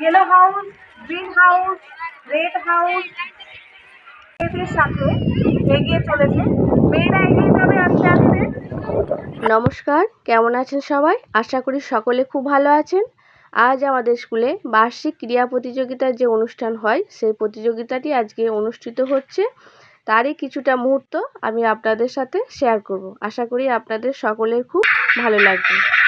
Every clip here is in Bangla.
Yellow house green house red house সাথে এগিয়ে চলেছে। নমস্কার, কেমন আছেন সবাই? আশা করি সকলে খুব ভালো আছেন। আজ আমাদের স্কুলে বার্ষিক ক্রীড়া প্রতিযোগিতার যে অনুষ্ঠান হয়, সেই প্রতিযোগিতাটি আজকে অনুষ্ঠিত হচ্ছে। তারই কিছুটা মুহূর্ত আমি আপনাদের সাথে শেয়ার করব। আশা করি আপনাদের সকলের খুব ভালো লাগবে।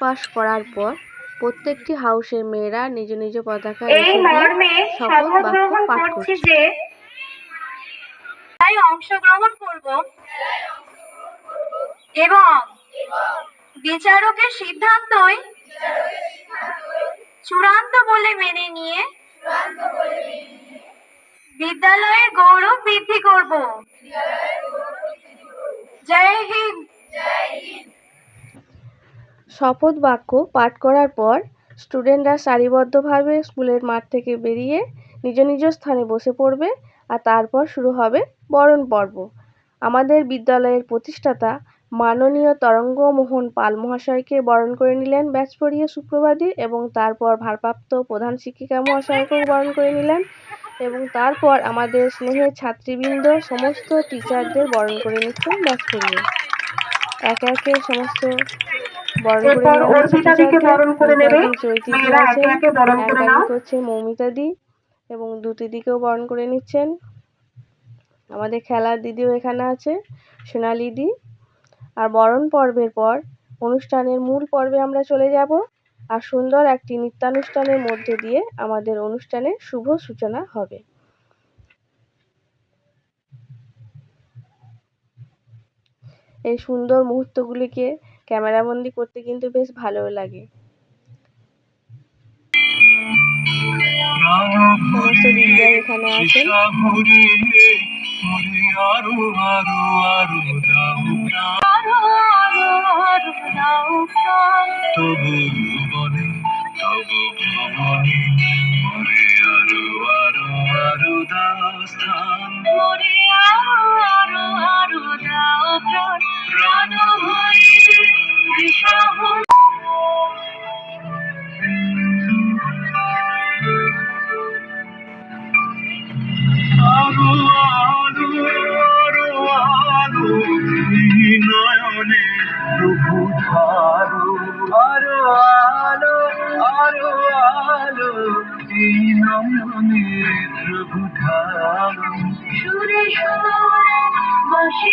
পাস করার পর প্রত্যেকটি হাউসের মেয়েরা নিজ নিজ পতাকা এই মর্মে শপথ গ্রহণ করছি যে তাই অংশগ্রহণ করব এবং বিচারকের সিদ্ধান্তই চূড়ান্ত বলে মেনে নিয়ে বিদ্যালয়ের গৌরব বৃদ্ধি করব। জয় হিন্দ। শপথ বাক্য পাঠ করার পর স্টুডেন্টরা সারিবদ্ধভাবে স্কুলের মাঠ থেকে বেরিয়ে নিজ নিজ স্থানে বসে পড়বে আর তারপর শুরু হবে বরণ পর্ব। আমাদের বিদ্যালয়ের প্রতিষ্ঠাতা মাননীয় তরঙ্গমোহন পাল মহাশয়কে বরণ করে নিলেন ব্যাচ সুপ্রভাতী এবং তারপর ভারপ্রাপ্ত প্রধান শিক্ষিকা মহাশয়কেও বরণ করে নিলেন এবং তারপর আমাদের স্নেহের ছাত্রীবৃন্দ সমস্ত টিচারদের বরণ করে নিচ্ছেন ব্যাচ পরিয়ে একে একে সমস্ত এরপর অর্পিতা দিকে। বরণ করে নেবে। মেয়েরা একে একে বরণ করে নাও। হচ্ছে মৌমিতা দি এবং দিকেও বরণ করে নিচ্ছেন আমাদের খেলার দিদিও এখানে আছে সোনালি দি আর বরণ পর্বের পর অনুষ্ঠানের মূল পর্বে আমরা চলে যাব আর সুন্দর একটি নৃত্যানুষ্ঠানের মধ্যে দিয়ে আমাদের অনুষ্ঠানের শুভ সূচনা হবে এই সুন্দর মুহূর্তগুলিকে ক্যামেরাবন্দি করতে কিন্তু বেশ ভালো লাগে। সমস্ত এখানে আরও দাও স্থান মরে আরও আরও দাও প্রাণ আরও আরও আরও আরও আরও আলো আরও আলো সুরে সুরে বাঁশি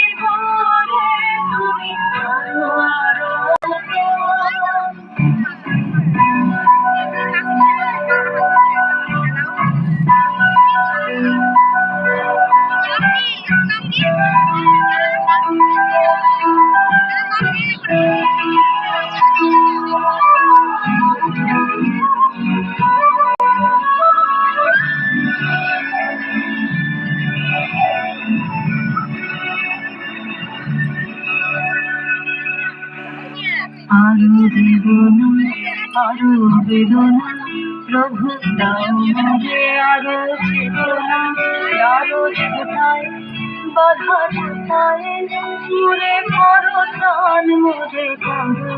আরও বেদনা আরও বেদনা। প্রভু দাও মাঝে আরও বেদনা। আরও কোথায়? বাধা কোথায়? সুরে করো প্রাণ মোরে করো।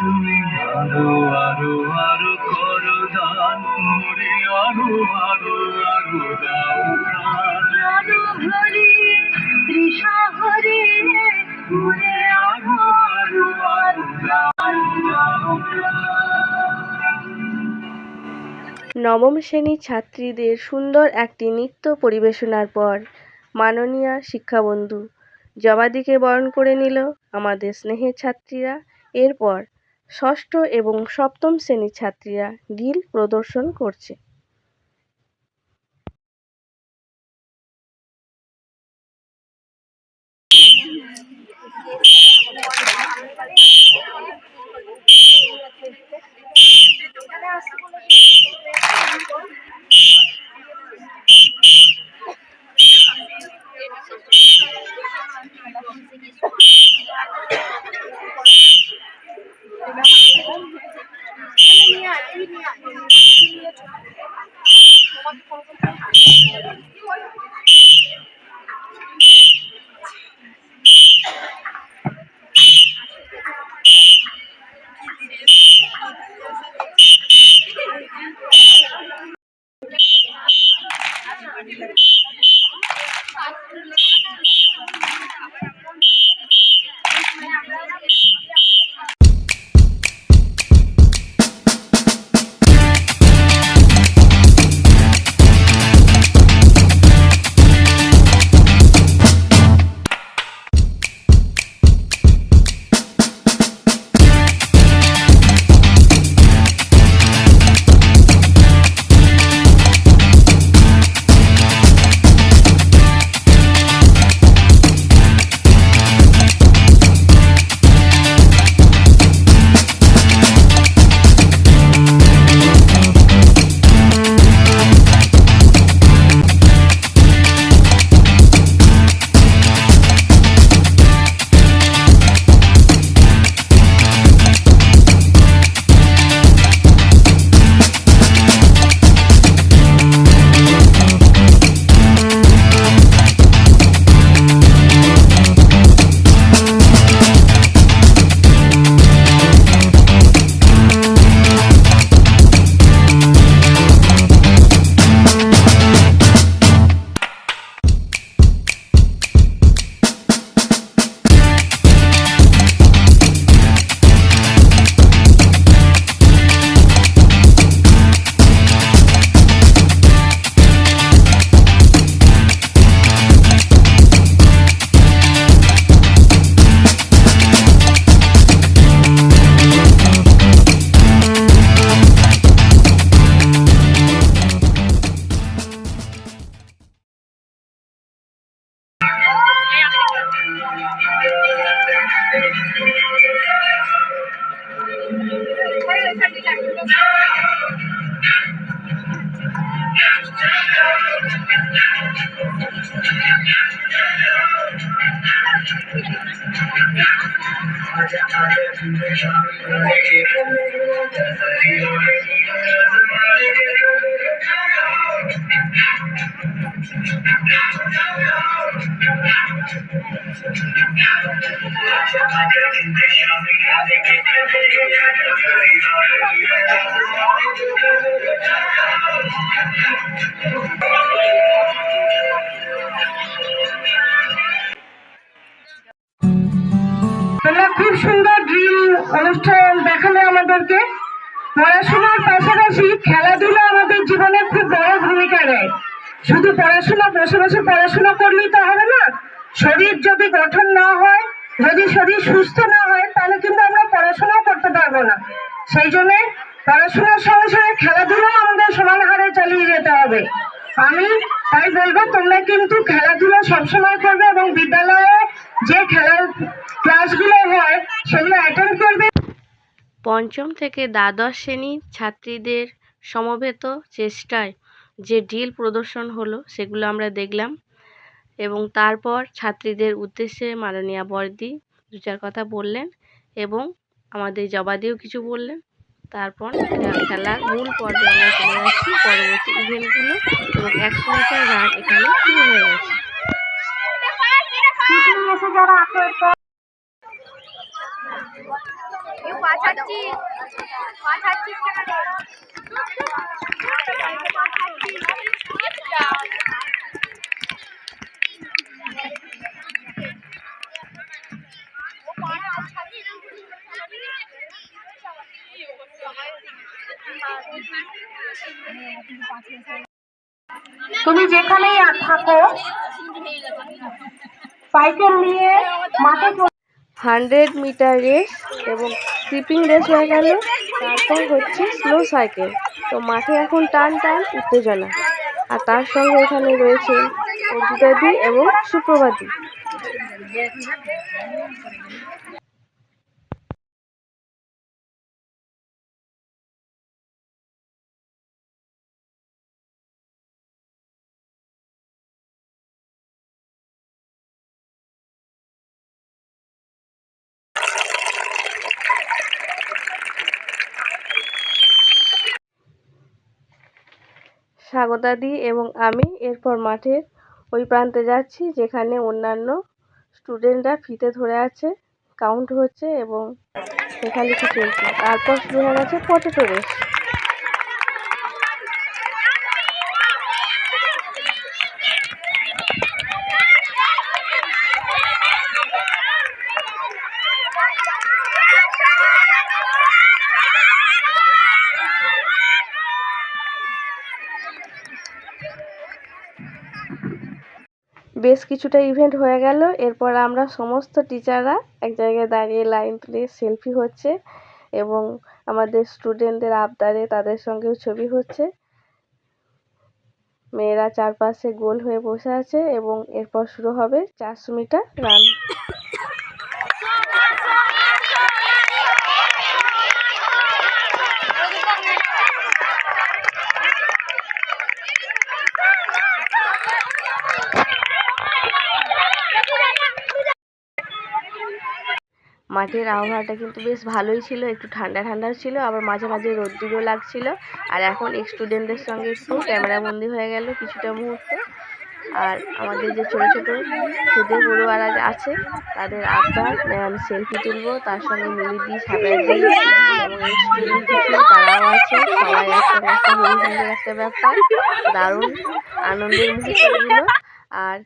তুমি আরও আরও আরও করো দান। মোরে আরও আরও আরও দাও প্রাণ। নবম শ্রেণির ছাত্রীদের সুন্দর একটি নৃত্য পরিবেশনার পর মাননীয়া শিক্ষাবন্ধু জবাদিকে বরণ করে নিল আমাদের স্নেহের ছাত্রীরা। এরপর ষষ্ঠ এবং সপ্তম শ্রেণির ছাত্রীরা ঢিল প্রদর্শন করছে। তোমরা 穿上了你 অনুষ্ঠান দেখালে আমাদেরকে পড়াশোনার পাশাপাশি খেলাধুলা আমাদের জীবনে খুব বড় ভূমিকা নেয় শুধু পড়াশোনা, বসে বসে পড়াশোনা করলেই তো হবে না। শরীর যদি গঠন না হয়, যদি শরীর সুস্থ না হয়, তাহলে কিন্তু আমরা পড়াশোনাও করতে পারব না। সেই জন্য পড়াশোনার সঙ্গে সঙ্গে খেলাধুলা আমাদের সমান হারে চালিয়ে যেতে হবে। আমি তাই বলব, তোমরা কিন্তু খেলাধুলা সবসময় করবে এবং বিদ্যালয়ে যে খেলার ক্লাসগুলো হয়, সেগুলো অ্যাটেন্ড করবে। পঞ্চম থেকে দ্বাদশ শ্রেণির ছাত্রীদের সমবেত চেষ্টায় যে ড্রিল প্রদর্শন হলো, সেগুলো আমরা দেখলাম। এবং তারপর ছাত্রীদের উদ্দেশ্যে মাননীয়া বর্দি দু চার কথা বললেন এবং আমাদের জবাদিও কিছু বললেন। তারপর খেলার মূল পর্বে আমরা চলে যাচ্ছি পরবর্তী ইভেন্টগুলো এবং একশো মিটার রান এখানে শুরু হয়ে গেছে। এসে যারা আগ্রহের পর পাঠাচ্ছি পাঠাচ্ছি তুমি যেখানেই থাকো সাইকেল নিয়ে মাঠে হান্ড্রেড মিটার রেস এবং স্কিপিং রেস হয়ে গেল। তারপর হচ্ছে স্লো সাইকেল। তো মাঠে এখন টান টান, উত্তেজনা। আর তার সঙ্গে এখানে রয়েছে অর্জিতাদি এবং সুপ্রভাতী। স্বাগতাদি এবং আমি এরপর মাঠের ওই প্রান্তে যাচ্ছি যেখানে অন্যান্য স্টুডেন্টরা ফিতে ধরে আছে কাউন্ট হচ্ছে এবং লেখালেখি চলছে তারপর শুরু হয়ে গেছে পটেটো রেস বেশ কিছুটা ইভেন্ট হয়ে গেল। এরপর আমরা সমস্ত টিচাররা এক জায়গায় দাঁড়িয়ে লাইন তুলে সেলফি হচ্ছে এবং আমাদের স্টুডেন্টদের আবদারে তাদের সঙ্গেও ছবি হচ্ছে। মেয়েরা চারপাশে গোল হয়ে বসে আছে এবং এরপর শুরু হবে চারশো মিটার রান মাঠের আবহাওয়াটা কিন্তু বেশ ভালোই ছিল, একটু ঠান্ডা ঠান্ডাও ছিল, আবার মাঝে মাঝে রোদ্দুরও লাগছিল। আর এখন স্টুডেন্টদের সঙ্গে একটু ক্যামেরাবন্দি হয়ে গেল কিছুটা মুহূর্ত। আর আমাদের যে ছোটো ছোটো খুদে পড়ুয়ারা আছে, তাদের আবদার আমি সেলফি তুলবো, তার সঙ্গে মিলিদি সাবাইদি এবং তারাও আছে, সবাই একটা ব্যাপার। দারুণ আনন্দের মুহূর্তগুলো। আর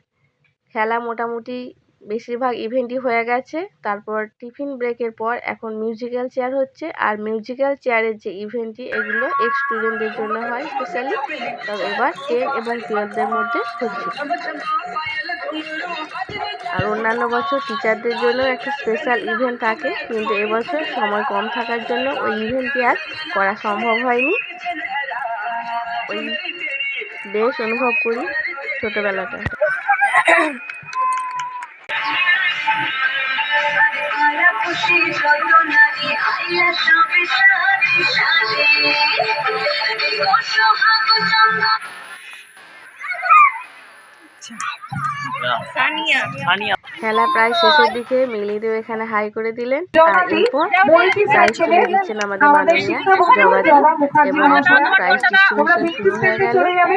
খেলা মোটামুটি বেশিরভাগ ইভেন্টই হয়ে গেছে। তারপর টিফিন ব্রেকের পর এখন মিউজিক্যাল চেয়ার হচ্ছে। আর মিউজিক্যাল চেয়ারের যে ইভেন্টটি, এগুলো এক্স স্টুডেন্টদের জন্য হয় স্পেশালি তবে এবার টেন এবং টুয়েলভদের মধ্যে হচ্ছে। আর অন্যান্য বছর টিচারদের জন্য একটা স্পেশাল ইভেন্ট থাকে। কিন্তু এবছর সময় কম থাকার জন্য ওই ইভেন্টটি আর করা সম্ভব হয়নি। ওই বেশ অনুভব করি ছোটোবেলাটা। খেলা প্রায় শেষের দিকে মিলিদেও এখানে হাই করে দিলেন। আর এরপর প্রাইজ তুলে দিচ্ছেন আমাদের আমাদের মাননীয়া জবাদি এবং এখন প্রাইজ ডিস্ট্রিবিউশন শুরু হয়ে গেল।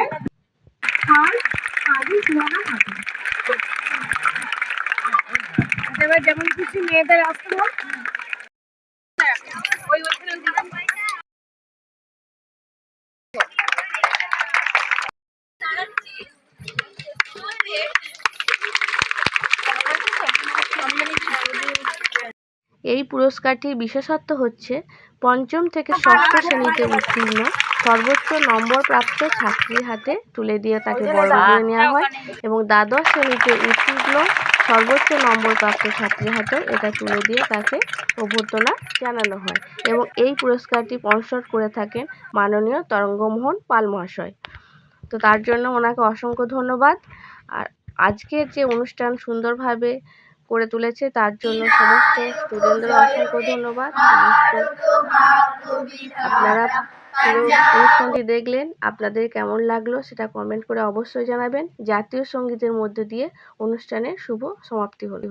যেমন কিছু মেয়েদের আসতে এই পুরস্কারটির বিশেষত্ব হচ্ছে, পঞ্চম থেকে ষষ্ঠ শ্রেণীতে উত্তীর্ণ, সর্বোচ্চ নম্বর প্রাপ্ত ছাত্রীর হাতে তুলে দিয়ে তাকে বরণ করে নেওয়া হয় এবং দ্বাদশ শ্রেণীতে উত্তীর্ণ সর্বোচ্চ নম্বর প্রাপ্ত ছাত্রীর হাতে এটা তুলে দিয়ে তাকে অভ্যর্থনা জানানো হয় এবং এই পুরস্কারটি স্পন্সর করে থাকেন মাননীয় তরঙ্গমোহন পাল মহাশয়। তো তার জন্য ওনাকে অসংখ্য ধন্যবাদ। আর আজকের যে অনুষ্ঠান সুন্দরভাবে করে তুলেছে, তার জন্য সমস্ত স্টুডেন্টদের অসংখ্য ধন্যবাদ। আপনারা পুরো অনুষ্ঠানটি দেখলেন আপনাদের কেমন লাগল সেটা কমেন্ট করে অবশ্যই জানাবেন। জাতীয় সঙ্গীতের মধ্যে দিয়ে অনুষ্ঠানের শুভ সমাপ্তি হলো।